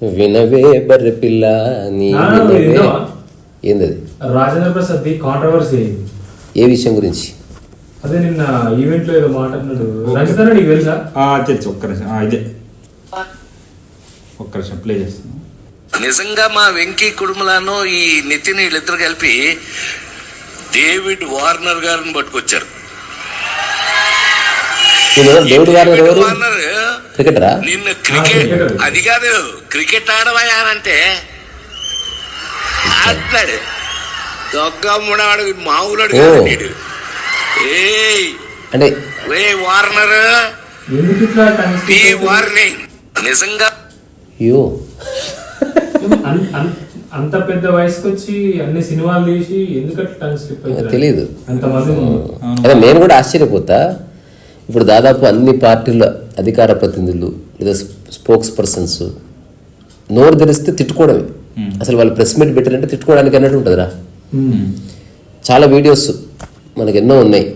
వినవే బర్రె పిల్ల నీ వినవే? ఏందది? రాజేంద్ర ప్రసాద్ ది కాంట్రవర్సీ అయింది ఏ విషయం గురించి? అదే నిన్న ఈవెంట్లో ఏదో మాట అన్నాడు. రంజిత్ అన్న నీకు తెలుసా? ఆ, తెలుసు. ఒక్క నిమిషం. ఇదే. ఒక్క నిమిషం ప్లే చేస్తాను నిజంగా మా వెంకీ కుడుమలను ఈ నితిన్ వీళ్ళిద్దరు కలిపి డేవిడ్ వార్నర్ గారిని పట్టుకొచ్చారు. దేవుడు గారు ఎవరు? క్రికెటరా? నిన్ను క్రికెట్. అది కాదు క్రికెట్ ఆడవయానంటే ఆడతాడు. దొంగ ముడాడు మామూలు. ఏయ్. అంటే రే వార్నర్? వార్నింగ్ నిజంగా. అయ్యో అంత పెద్ద వయసుకి వచ్చి అన్ని సినిమాలు తీసి ఎందుకు అట్లా టంగ్ స్లిప్ అవుతుంది తెలీదు. అంతమంది ముందు. అదే నేను కూడా ఆశ్చర్యపోతా. ఇప్పుడు దాదాపు అన్ని పార్టీల అధికార ప్రతినిధులు లేదా స్పోక్స్ పర్సన్స్ నోరు తెరిస్తే తిట్టుకోవడమే. అసలు వాళ్ళు ప్రెస్ మీట్ పెట్టారంటే తిట్టుకోవడానికి అన్నట్టు ఉంటుందిరా. చాలా వీడియోస్ మనకు ఎన్నో ఉన్నాయి.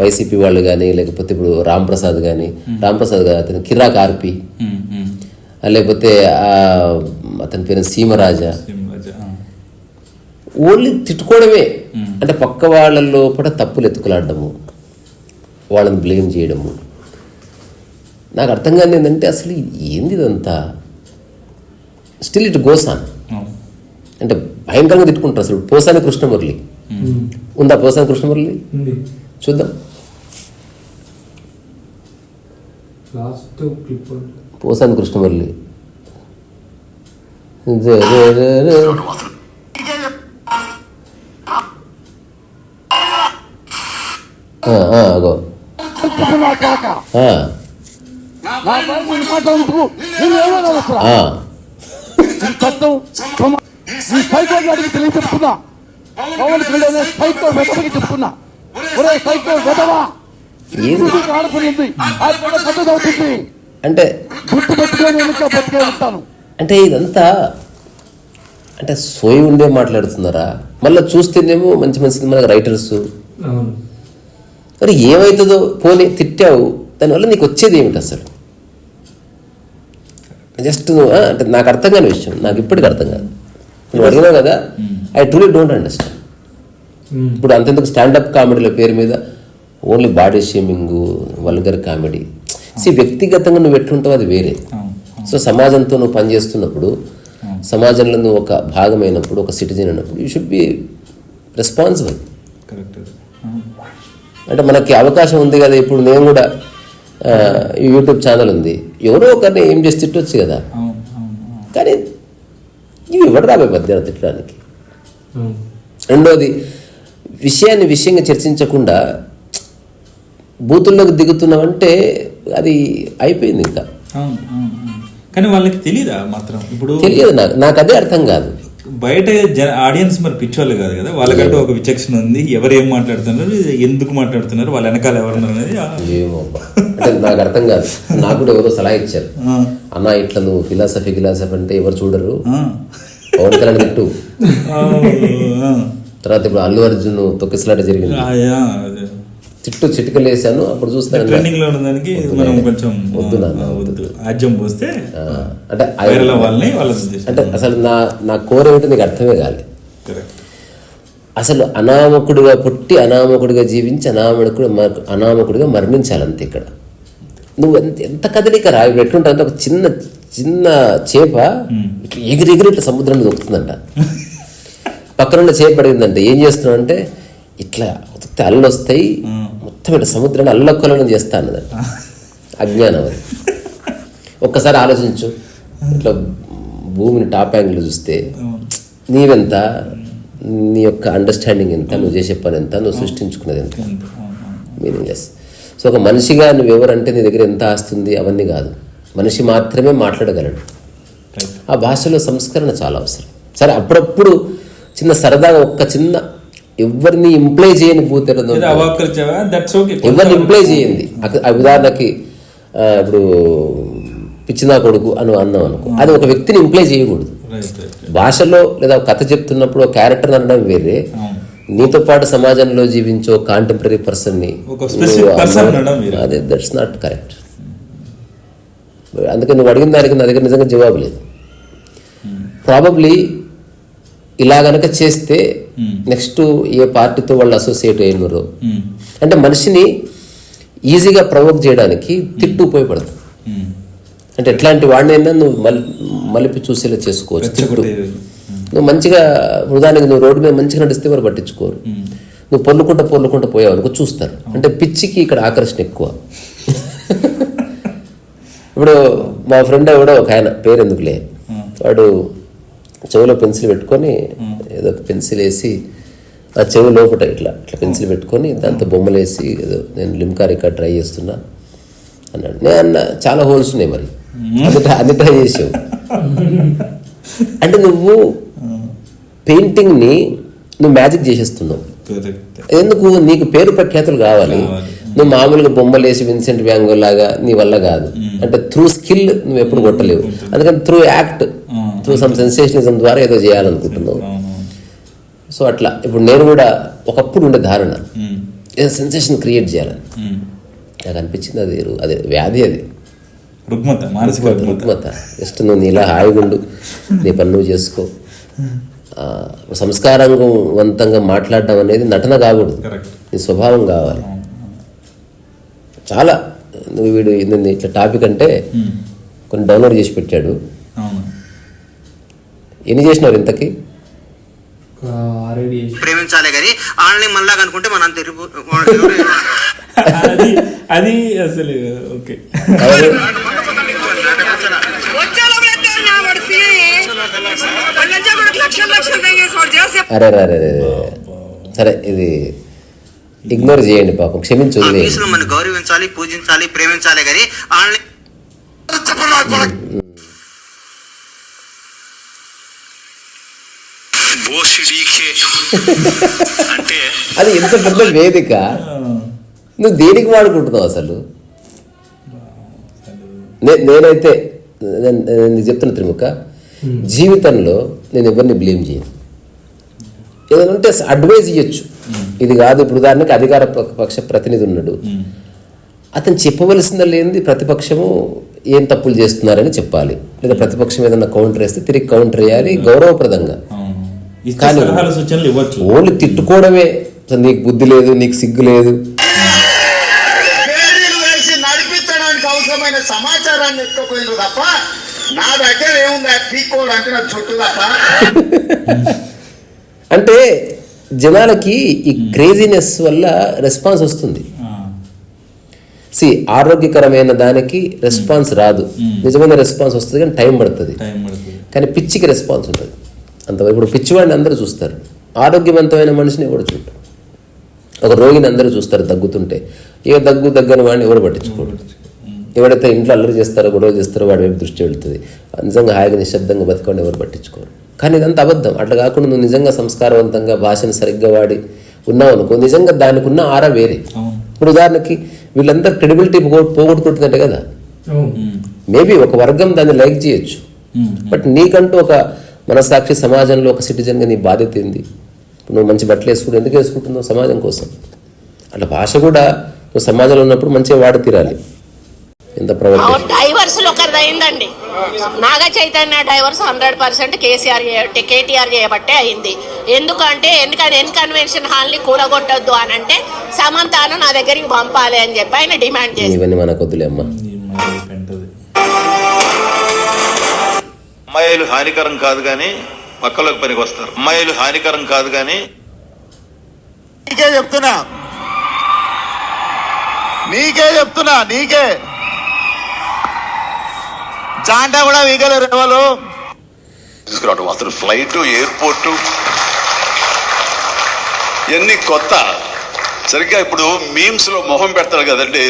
వైసీపీ వాళ్ళు కానీ లేకపోతే ఇప్పుడు రామ్ ప్రసాద్ కానీ రామ్ ప్రసాద్ గారు అతను కిరాక్ ఆర్పి. లేకపోతే అతని పేరు సీమరాజా. ఓన్లీ తిట్టుకోవడమే. అంటే పక్క వాళ్ళ లోపల తప్పులు ఎత్తుకులాడము వాళ్ళని బ్లేమ్ చేయడము. నాకు అర్థం కాని ఏంటంటే అసలు ఏంది ఇదంతా? స్టిల్ ఇట్ గోస్ ఆన్ అవును. అంటే భయంకరంగా తిట్టుకుంటారు అసలు. పోసాని కృష్ణమురళి. ఉందా పోసాని కృష్ణమురళి? చూద్దాం. పోసాని కృష్ణమురళి. జ- నా. ఈ తెలియ చెప్తున్నా పవన్ కళ్యాణ్ సైకో వెతకి చెప్తున్నా ఒరే సైకో వెతవా? పెద్దదవుతుంది అంటే గుర్తు పెట్టుకొని వెనుక బతికే ఉంటాను. అంటే ఇదంతా అంటే సోయి ఉండే మాట్లాడుతున్నారా? మళ్ళీ చూస్తేనేమో మంచి మంచి సినిమాలకు రైటర్స్ అవును. మరి ఏమవుతుందో పోనీ తిట్టావు దానివల్ల నీకు వచ్చేది ఏమిటి అసలు? జస్ట్ నువ్వు అంటే నాకు అర్థం కాని విషయం నాకు ఇప్పటికి అర్థం కాదు. నువ్వు అడిగినావు కదా ఐ ట్రూలీ డోంట్ అండర్స్టాండ్. ఇప్పుడు అంతెందుకు స్టాండప్ కామెడీల పేరు మీద only body shaming vulgar comedy C వ్యక్తిగతంగా నువ్వు ఎట్లుంటావు అది వేరే. సో సమాజంతో నువ్వు పనిచేస్తున్నప్పుడు సమాజంలో నువ్వు ఒక భాగమైనప్పుడు ఒక సిటిజన్ అయినప్పుడు you should be responsible correct. అంటే మనకి అవకాశం ఉంది కదా ఇప్పుడు నేను కూడా యూట్యూబ్ ఛానల్ ఉంది. ఎవరో ఒకరిని ఏం చేసి తిట్టొచ్చు కదా. కానీ ఇవి రాబోయే మధ్యాహ్నం తిట్టడానికి? రెండోది విషయాన్ని విషయంగా చర్చించకుండా బూతుల్లోకి దిగుతున్నామంటే అది అయిపోయింది ఇంకా. కానీ వాళ్ళకి తెలియదా మాత్రం? ఇప్పుడు తెలియదు నాకు నాకు అదే అర్థం కాదు. బయట జన ఆడియన్స్ మరి పిచ్చోళ్ళు కాదు కదా వాళ్ళకంటూ ఒక విచక్షణ ఉంది ఎవరు ఏం మాట్లాడుతున్నారు ఎందుకు మాట్లాడుతున్నారు వాళ్ళ వెనకాల ఎవరున్నారు అనేది. అంటే నాకు అర్థం కాదు నాకు కూడా ఎవరో సలహా ఇచ్చారు అన్న ఇట్లా నువ్వు ఫిలాసఫీ గిలాసఫీ అంటే ఎవరు చూడరు ఆ. పవన్ కళ్యాణ్ తిట్టు ఆ, ఆ. తర్వాత ఇప్పుడు అల్లు అర్జున్ తొక్కిసలాట జరిగింది. తిట్టు చిటికలు వేసాను అప్పుడు చూస్తాను ట్రెండింగ్లో ఉన్నదానికి మనం కొంచెం వద్దు నాన్న, ఆ, వద్దు. ఆజ్యం పోస్తే అంటే అవ్వాలని వాళ్ళ అంటే అసలు నా నా కోరేమిటి నీకు అర్థమే కాలే. కరెక్ట్ అసలు అనామకుడిగా పుట్టి అనామకుడిగా జీవించి అనామకుడు అనామకుడిగా మరణించాలంతే ఇక్కడ. నువ్వు ఎంత ఎంత కదలిక రా ఇప్పుడు ఎట్లుంటా అంటే ఒక చిన్న చిన్న చేప ఇట్లా ఎగిరి ఎగిరి ఇట్లా సముద్రంలో దొక్కుతుందంట పక్కన ఉన్న చేప పడిందంటే ఏం చేస్తున్నావు అంటే ఇట్లా ఉతికితే అల్లు వస్తాయి మొత్తం ఇట్లా సముద్రాన్ని అల్లకొల్లం చేస్తా అన్నదంట అజ్ఞానం అది. ఒక్కసారి ఆలోచించు. ఇట్లా భూమిని టాప్ యాంగిల్ చూస్తే నీవెంత? నీ యొక్క అండర్స్టాండింగ్ ఎంత? నువ్వు చేసే పని ఎంత? నువ్వు సృష్టించుకున్నది ఎంత? మీనింగ్లెస్ సో ఒక మనిషిగా నువ్వు ఎవరంటే నీ దగ్గర ఎంత ఆస్తుంది అవన్నీ కాదు. మనిషి మాత్రమే మాట్లాడగలడు. ఆ భాషలో సంస్కరణ చాలా అవసరం. సరే అప్పుడప్పుడు చిన్న సరదాగా ఒక్క చిన్న ఎవరిని ఇంప్లై చేయని భూతెరదు ఎవరిని ఇంప్లై చేయండి. ఉదాహరణకి ఇప్పుడు పిచ్చినా కొడుకు అని అన్నాం అనుకో. అది ఒక వ్యక్తిని ఇంప్లై చేయకూడదు. భాషలో లేదా కథ చెప్తున్నప్పుడు క్యారెక్టర్ అనడం వేరే. అవును. నీతో పాటు సమాజంలో జీవించే కాంటెంపరీ పర్సన్ని ఒక specific నువ్వు person అన్నావు. అనడం వేరే. అదే దట్స్ నాట్ కరెక్ట్ అందుకని నువ్వు అడిగిన దానికి నా దగ్గర నిజంగా జవాబు లేదు. ప్రాబబ్లీ ఇలా గనక చేస్తే నెక్స్ట్ ఏ పార్టీతో వాళ్ళు అసోసియేట్ అయినారో. అంటే మనిషిని ఈజీగా ప్రవోక్ చేయడానికి తిట్టు ఉపయోగపడదు. అంటే ఎట్లాంటి వాడినైనా నువ్వు మల్ మలిపి చూసేలా చేసుకోవచ్చు. తిట్టు. నువ్వు మంచిగా ఉదాహరణకి నువ్వు రోడ్డు మీద మంచిగా నడిస్తే వారు పట్టించుకోరు. నువ్వు పొల్లుకుంటా పొల్లుకుంటా పోయావు అనుకో చూస్తారు. అంటే పిచ్చికి ఇక్కడ ఆకర్షణ ఎక్కువ. ఇప్పుడు మా ఫ్రెండ్ ఎవడో ఒక ఆయన పేరు ఎందుకులే? వాడు చెవిలో పెన్సిల్ పెట్టుకొని ఏదో పెన్సిల్ వేసి ఆ చెవి లోపట ఇట్లా ఇట్లా పెన్సిల్ పెట్టుకొని దాంతో బొమ్మలు వేసి ఏదో నేను లిమ్కా రికార్డ్ ట్రై చేస్తున్నా అన్నాడు. నేను అన్న చాలా హోల్స్ ఉన్నాయి మరి. ట్రై- అన్ని ట్రై చేసావు. అంటే నువ్వు పెయింటింగ్ని నువ్వు మ్యాజిక్ చేసేస్తున్నావు. ఎందుకు? నీకు పేరు ప్రఖ్యాతులు కావాలి. కావాలి. నువ్వు మామూలుగా బొమ్మలు వేసి విన్సెంట్ వ్యాంగో లాగా నీ వల్ల కాదు. అంటే త్రూ స్కిల్ నువ్వు ఎప్పుడు కొట్టలేవు. అందుకని through act through some sensationism ద్వారా ఏదో చేయాలనుకుంటున్నావు. సో అట్లా ఇప్పుడు నేను కూడా ఒకప్పుడు ఉండే ధారణ. ఏదో సెన్సేషన్ క్రియేట్ చేయాలని. నాకు అనిపించింది అది అదే వ్యాధి అది. రుగ్మత మానసిక రుగ్మత జస్ట్ నువ్వు నీలా హాయిగుండు నీ పని నువ్వు చేసుకో. సంస్కారంవంతంగా మాట్లాడడం అనేది నటన కాకూడదు. నీ స్వభావం కావాలి. చాలా నువ్వు వీడు ఇది ఇట్లా టాపిక్ అంటే కొన్ని డౌన్లోడ్ చేసి పెట్టాడు. ఎన్ని చేసినారు ఇంతకి? ప్రేమించాలి కానీ వాళ్ళని మళ్ళా కనుకుంటే మనం తిరుగు అది అది అసలు ఓకే. అరే అరే. సరే ఇది ఇగ్నోర్ చేయండి పాపం క్షమించు మనం గౌరవించాలి పూజించాలి ప్రేమించాలి కానీ వాళ్ళని అంటే అది ఎంత పెద్ద వేదిక. నువ్వు దేనికి వాడుకుంటున్నావు అసలు? నే- నేనైతే నేను- చెప్తున్నా త్రిముఖ. జీవితంలో నేను ఎవరిని బ్లేమ్ చేయను. ఏదైనా ఉంటే అడ్వైజ్ ఇవ్వచ్చు ఇది కాదు ఇప్పుడు ఉదాహరణకి అధికార పక్ష ప్రతినిధి ఉన్నాడు. అతను చెప్పవలసింది లేనిది ప్రతిపక్షము ఏం తప్పులు చేస్తున్నారని చెప్పాలి. లేదా ప్రతిపక్షం ఏదైనా కౌంటర్ వేస్తే తిరిగి కౌంటర్ వేయాలి గౌరవప్రదంగా. కానీ- సలహాలు సూచనలు ఇవ్వచ్చు. ఓన్లీ తిట్టుకోవడమే. నీకు బుద్ధి లేదు నీకు సిగ్గు లేదు. పేరీలు వేసి నడిపించడానికి అవసరమైన సమాచారాన్ని ఎత్తుకోలేదు తప్ప నా దగ్గర ఏముంది? పీకోడు అంటే నా చుట్టూ తప్ప. అంటే జనాలకి ఈ క్రేజీనెస్ వల్ల రెస్పాన్స్ వస్తుంది. ఆ, సి ఆరోగ్యకరమైన దానికి రెస్పాన్స్ రాదు. నిజమైన రెస్పాన్స్ వస్తుంది కానీ టైం పడుతుంది. టైం పడుతుంది. కానీ పిచ్చికి రెస్పాన్స్ ఉంటుంది. అంతవరకు ఇప్పుడు పిచ్చివాడిని అందరూ చూస్తారు. ఆరోగ్యవంతమైన మనిషిని ఎవరు చూడరు ఒక రోగిని అందరూ చూస్తారు దగ్గుతుంటే. ఇక దగ్గు దగ్గని వాడిని ఎవరు పట్టించుకోరు ఎవడైతే ఇంట్లో అల్లరి చేస్తారో గొడవ చేస్తారో వాడి వైపు దృష్టి వెళ్తుంది. నిజంగా హాయిగా నిశ్శబ్దంగా బతకండి ఎవరు పట్టించుకోరు కానీ ఇదంతా అబద్ధం. అట్లా కాకుండా నువ్వు నిజంగా సంస్కారవంతంగా భాషను సరిగ్గా వాడి ఉన్నావు అనుకో నిజంగా దానికి ఉన్న ఆరా వేరే. ఇప్పుడు ఉదాహరణకి వీళ్ళంతా క్రెడిబిలిటీ పోగొట్టుకుంటుందంటే కదా? మేబీ ఒక వర్గం దాన్ని లైక్ చేయొచ్చు. బట్ నీకంటూ ఒక మనసాక్షి సమాజంలో ఒక సిటిజన్గా నీ బాధ్యత ఏంది? నువ్వు మంచి బట్టలు వేసుకుంటూ ఎందుకు వేసుకుంటున్నావు సమాజం కోసం? అట్లా భాష కూడా నువ్వు సమాజంలో ఉన్నప్పుడు మంచిగా వాడి తీరాలి. ఎంత ప్రవర్తన? డైవర్స్ ఒకరిది అయిందండి. Naga Chaitanya divorce hundred percent KCR KTR చేయబట్టే అయింది. ఎందుకంటే ఎందుకంటే ఎన్ కన్వెన్షన్ హాల్ని కూలగొట్టొద్దు అని అంటే సమంతాను నా దగ్గరికి పంపాలి అని చెప్పి ఆయన డిమాండ్ చేసి ఇవన్నీ మనకు వద్దులే అమ్మా అమ్మాయిలు హానికరం కాదు కానీ పక్కలోకి పనికి వస్తారు. అమ్మాయిలు హానికరం కాదు కానీ నీకే చెప్తున్నా. నీకే చెప్తున్నా నీకే. జాంటా కూడా వీగలేరు ఎవరు తీసుకురావడం అసలు ఫ్లైట్ ఎయిర్పోర్ట్. ఇవన్నీ కొత్త. సరిగ్గా ఇప్పుడు మీమ్స్లో మొహం పెడతారు కదండి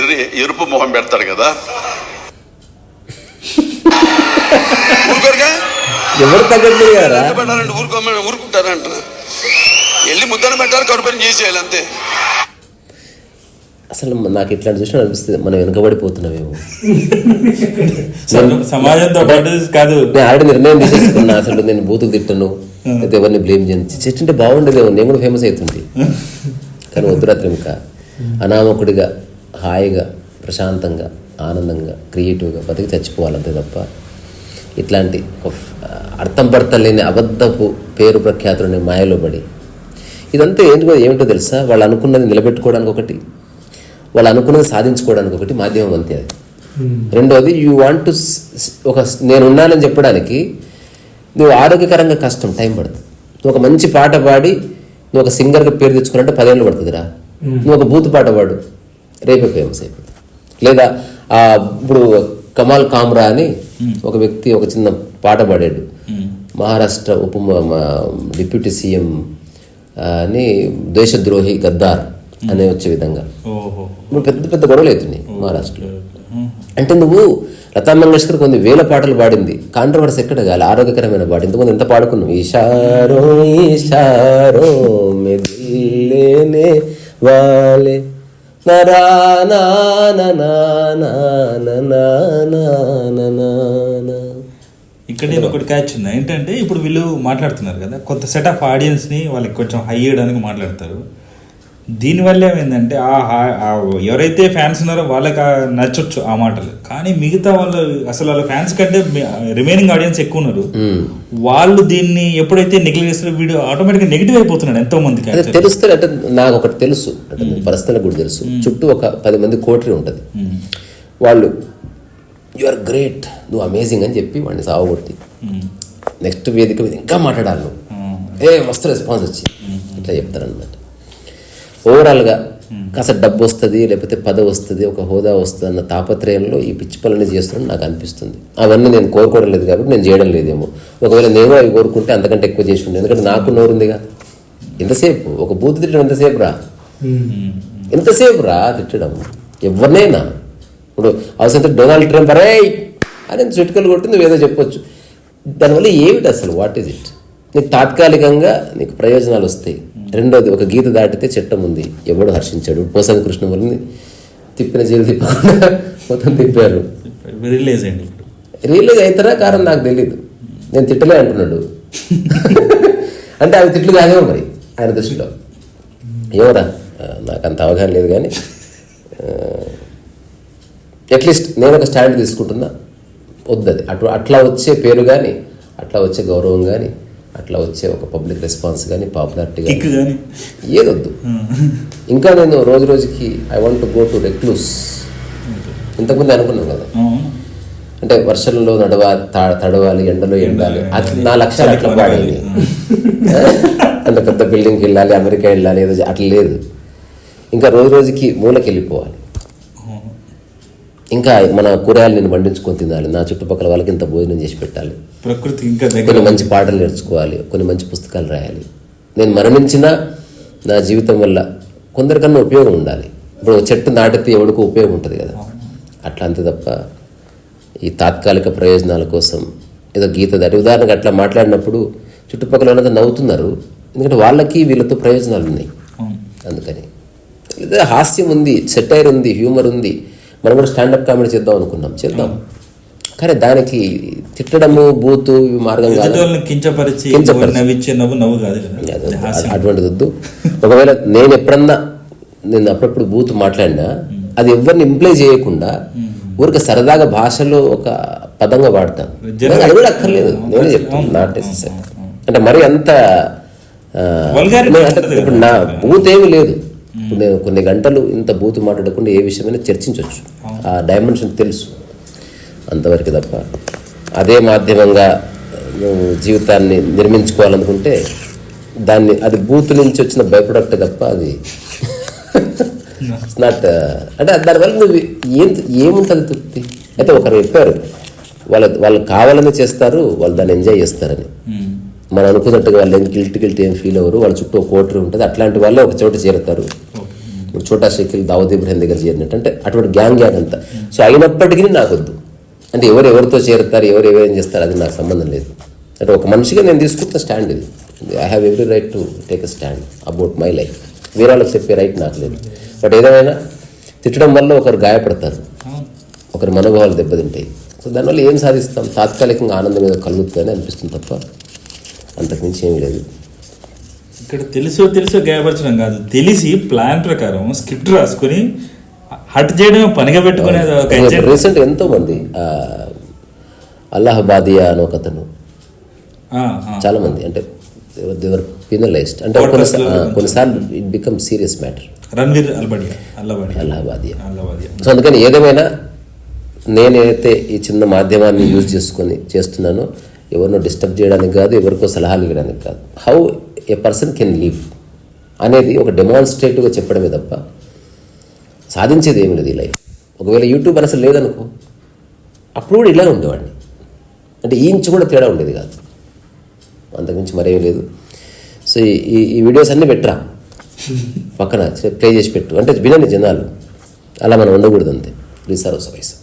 ఎరుపు మొహం పెడతారు కదా. ఊరుకోరుగా? ఎవరు తగ్గట్లేదు కదా పెట్టాలంటే ఊరుకో ఊరుకుంటారంట వెళ్ళి ముద్దన పెట్టారు కడుపుని చేసేయాలి అంతే. అసలు నాకు ఇట్లాంటి చూసిన అనిపిస్తుంది మనం వెనుకబడిపోతున్నామేమో. సమ- సమాజంతో పాటు కాదు. నేను ఆల్రెడీ నిర్ణయం తీసేసుకున్నా అసలు నేను బూతుకు తిట్టను అయితే ఎవరిని బ్లేమ్ చేయను. చెట్టుంటే బాగుండేదేమో నేను కూడా ఫేమస్ అవుతుంది కానీ వద్దురా త్రిముఖ అనామకుడిగా హాయిగా ప్రశాంతంగా ఆనందంగా క్రియేటివ్గా బతికి చచ్చిపోవాలంతే తప్ప ఇట్లాంటి అర్థం పడతం లేని అబద్ధపు పేరు ప్రఖ్యాతులని మాయలో పడి. ఇదంతా ఏంటో ఏమిటో తెలుసా? వాళ్ళు అనుకున్నది నిలబెట్టుకోవడానికి ఒకటి వాళ్ళు అనుకున్నది సాధించుకోవడానికి ఒకటి మాధ్యమం అంతే అది. రెండోది యూ వాంట్ టు ఒక నేను ఉన్నానని చెప్పడానికి నువ్వు ఆరోగ్యకరంగా కష్టం టైం పడుతుంది. నువ్వు ఒక మంచి పాట పాడి నువ్వు ఒక సింగర్గా పేరు తెచ్చుకున్నట్టే పదేళ్ళు పడుతుందిరా. నువ్వు ఒక బూత్ పాట పాడు రేపే ఫేమస్ అయిపోతుంది లేదా ఇప్పుడు కమాల్ కామ్రా అని ఒక వ్యక్తి ఒక చిన్న పాట పాడాడు. మహారాష్ట్ర ఉప డిప్యూటీ సీఎం అని దేశద్రోహి గద్దార్ అనే వచ్చే విధంగా. ఇప్పుడు పెద్ద పెద్ద గొడవలు అవుతున్నాయి మహారాష్ట్రలో. అంటే నువ్వు లతా మంగేష్కర్ కొన్ని వేల పాటలు పాడింది. కాంట్రవర్సీ ఎక్కడ కాదు ఆరోగ్యకరమైన పాట. ఇంతకుముందు ఎంత పాడుకున్నావు? మే దిల్లేనే వాలే ఇక్కడ నేను ఒకటి క్యాచ్ ఉంది ఏంటంటే ఇప్పుడు వీళ్ళు మాట్లాడుతున్నారు కదా కొంత సెట్ ఆఫ్ ఆడియన్స్ని వాళ్ళకి కొంచెం హై చేయడానికి మాట్లాడతారు. దీనివల్ల ఏమైందంటే ఆ ఎవరైతే ఫ్యాన్స్ ఉన్నారో వాళ్ళకి నచ్చొచ్చు ఆ మాటలు. కానీ మిగతా వాళ్ళు అసలు వాళ్ళ ఫ్యాన్స్ కంటే రిమైనింగ్ ఆడియన్స్ ఎక్కువ ఉన్నారు. వాళ్ళు దీన్ని ఎప్పుడైతే నెగ్లెక్ట్ చేస్తారో వీడియో ఆటోమేటిక్గా నెగిటివ్ అయిపోతున్నాడు ఎంతో మందికి actually. తెలుస్తుంది అంటే నాకు ఒకటి తెలుసు. అంటే పర్సనల్ కూడా తెలుసు. చుట్టూ ఒక పది మంది కోటరీ ఉంటుంది. వాళ్ళు యు ఆర్ గ్రేట్ నువ్వు అమేజింగ్ అని చెప్పి వాడిని సావగొట్టి నెక్స్ట్ వేదిక మీద ఇంకా మాట్లాడాలి ఏ మస్తు రెస్పాన్స్ వచ్చి. ఇట్లా చెప్తారనమాట ఓవరాల్గా కాస్త డబ్బు వస్తుంది లేకపోతే పదవి వస్తుంది ఒక హోదా వస్తుంది అన్న తాపత్రయంలో ఈ పిచ్చి పనులు చేస్తున్నాను నాకు అనిపిస్తుంది. అవన్నీ నేను కోరుకోవడం లేదు కాబట్టి నేను చేయడం లేదేమో. ఒకవేళ నేను అవి కోరుకుంటే అంతకంటే ఎక్కువ చేసి ఉండే ఎందుకంటే నాకు నోరుందిగా. ఎంతసేపు ఒక బూత్ తిట్టడం ఎంతసేపు రా? ఎంతసేపు రా తిట్టడం? ఎవరినైనా. ఇప్పుడు అవసరం డొనాల్డ్ ట్రంప్ అరే అని చుట్టుకలు కొట్టి నువ్వు ఏదో చెప్పొచ్చు. దానివల్ల ఏమిటి అసలు? What is it? నీకు తాత్కాలికంగా నీకు ప్రయోజనాలు వస్తాయి. రెండోది ఒక గీత దాటితే చట్టం ఉంది. ఎవడు హర్షించాడు? పోసాని కృష్ణమురళిని తిప్పిన జైలు తిప్పకుండా మొత్తం తిప్పారు. రిలీజ్ ఇప్పుడు. రిలీజ్ అవుతారా కారణం నాకు తెలియదు నేను తిట్టలే అంటున్నాడు. అంటే అవి తిట్లు కాదేమో మరి ఆయన దృష్టిలో. ఆ, నాకు అంత అవగాహన లేదు కానీ అట్లీస్ట్ నేను ఒక స్టాండ్ తీసుకుంటున్నా. వద్దది. అటు అట్లా వచ్చే పేరు కానీ అట్లా వచ్చే గౌరవం కానీ అట్లా వచ్చే ఒక పబ్లిక్ రెస్పాన్స్ కానీ పాపులారిటీ కానీ ఏదొద్దు. ఇంకా నేను రోజు రోజుకి I want to go to recluse. ఇంతకుముందు అనుకున్నాను కదా. అంటే వర్షంలో నడవ తడవాలి ఎండలో ఎండాలి. అది నా లక్ష్యాలు అట్లా పాడాలి అంత పెద్ద బిల్డింగ్కి వెళ్ళాలి అమెరికా వెళ్ళాలి ఏదో అట్లా లేదు. ఇంకా రోజు రోజుకి మూలకి వెళ్ళిపోవాలి ఇంకా మన కూరగాయలు నేను పండించుకొని తినాలి. నా చుట్టుపక్కల వాళ్ళకి ఇంత భోజనం చేసి పెట్టాలి. ప్రకృతి ఇంకా కొన్ని మంచి పాటలు నేర్చుకోవాలి. కొన్ని మంచి పుస్తకాలు రాయాలి. నేను మరణించినా నా జీవితం వల్ల కొందరికన్నా ఉపయోగం ఉండాలి. ఇప్పుడు చెట్టు నాటితే ఎవడికో ఉపయోగం ఉంటుంది కదా. అట్లా అంతే తప్ప ఈ తాత్కాలిక ప్రయోజనాల కోసం ఏదో గీత దాటి ఉదాహరణకు అట్లా మాట్లాడినప్పుడు చుట్టుపక్కల వాళ్ళంతా నవ్వుతున్నారు. ఎందుకంటే వాళ్ళకి వీళ్ళతో ప్రయోజనాలు ఉన్నాయి. అందుకని. హాస్యం ఉంది సెటైర్ ఉంది హ్యూమర్ ఉంది. మనం కూడా స్టాండప్ కామెడీ చేద్దాం అనుకున్నాం చేద్దాం. కానీ దానికి తిట్టడము బూతు మార్గం కాదు. అటువంటిది వద్దు. ఒకవేళ నేను ఎప్పుడన్నా నేను అప్పుడప్పుడు బూత్ మాట్లాడినా అది ఎవరిని ఇంప్లై చేయకుండా ఊరికి సరదాగా భాషలో ఒక పదంగా వాడతాను అది కూడా అక్కర్లేదు. నేనే చెప్తాను నాట్ అంటే మరి అంత ఇప్పుడు. నా బూత్ ఏమి లేదు. ఇప్పుడు నేను కొన్ని గంటలు ఇంత బూత్ మాట్లాడకుండా ఏ విషయమైనా చర్చించవచ్చు ఆ డైమెన్షన్ తెలుసు అంతవరకు తప్ప. అదే మాధ్యమంగా నువ్వు జీవితాన్ని నిర్మించుకోవాలనుకుంటే దాన్ని అది బూత్ నుంచి వచ్చిన బై ప్రొడక్ట్ తప్ప అది నాట్ అంటే దానివల్ల నువ్వు ఏం ఏముంటుంది తృప్తి? అయితే ఒకరు చెప్పారు వాళ్ళ వాళ్ళు కావాలని చేస్తారు వాళ్ళు దాన్ని ఎంజాయ్ చేస్తారని. మనం అనుకున్నట్టుగా వాళ్ళు ఏం గిల్ట్ గిల్ట్ ఏం ఫీల్ అవ్వరు. వాళ్ళ చుట్టూ ఒక కోటరీ ఉంటుంది. అట్లాంటి వాళ్ళే ఒక చోట చేరుతారు. చోటా షకీల్ దావూద్ ఇబ్రహీం దగ్గర చేరినట్టు. అంటే అటువంటి గ్యాంగ్ గ్యాంగ్ అంతా. సో అయినప్పటికీ నాకు వద్దు అంటే ఎవరు ఎవరితో చేరుతారు ఎవరు ఎవరేం చేస్తారు అది నాకు సంబంధం లేదు. అంటే ఒక మనిషిగా నేను తీసుకుంటున్న స్టాండ్ ఇది. I have every right to take a stand about my life వేరే వాళ్ళకి చెప్పే రైట్ నాకు లేదు. బట్ ఏదేమైనా తిట్టడం వల్ల ఒకరు గాయపడతారు. ఒకరి మనోభావాలు దెబ్బతింటాయి. సో దానివల్ల ఏం సాధిస్తాం? తాత్కాలికంగా ఆనందం ఏదో కలుగుతుందని అనిపిస్తుంది తప్ప అంతకుమించి ఏమీ లేదు. ఇక్కడ తెలుసో తెలుసో గాయపరచడం కాదు. తెలిసి ప్లాన్ ప్రకారం స్క్రిప్ట్ రాసుకొని హట్ చేయడం పనిగా పెట్టుకునేది. రీసెంట్ ఎంతో మంది అల్లాహబాదియా అని ఒక అతను. చాలా మంది అంటే దేవర్ పీనలైజ్డ్ అంటే కొన్నిసార్లు it become serious matter Ranveer అల్లాహబాదియా so అందుకని ఏదేమైనా నేనైతే ఈ చిన్న మాధ్యమాన్ని యూజ్ చేసుకొని చేస్తున్నానో. ఎవరినో డిస్టర్బ్ చేయడానికి కాదు ఎవరికో సలహాలు ఇవ్వడానికి కాదు. How a person can live అనేది ఒక డెమాన్స్ట్రేటివ్గా చెప్పడమే తప్ప సాధించేది ఏమి లేదు ఈ లైఫ్ ఒకవేళ యూట్యూబ్ అని అసలు లేదనుకో అప్పుడు కూడా ఇలా ఉండేవాడిని. అంటే ఈ ఇంచు కూడా తేడా ఉండేది కాదు. అంతకుమించి మరేమీ లేదు. సో ఈ- ఈ వీడియోస్ అన్నీ పెట్టరా? పక్కన ప్లే చేసి పెట్టు. అంటే వినని జనాలు అలా మనం ఉండకూడదు అంతే. Reserve voice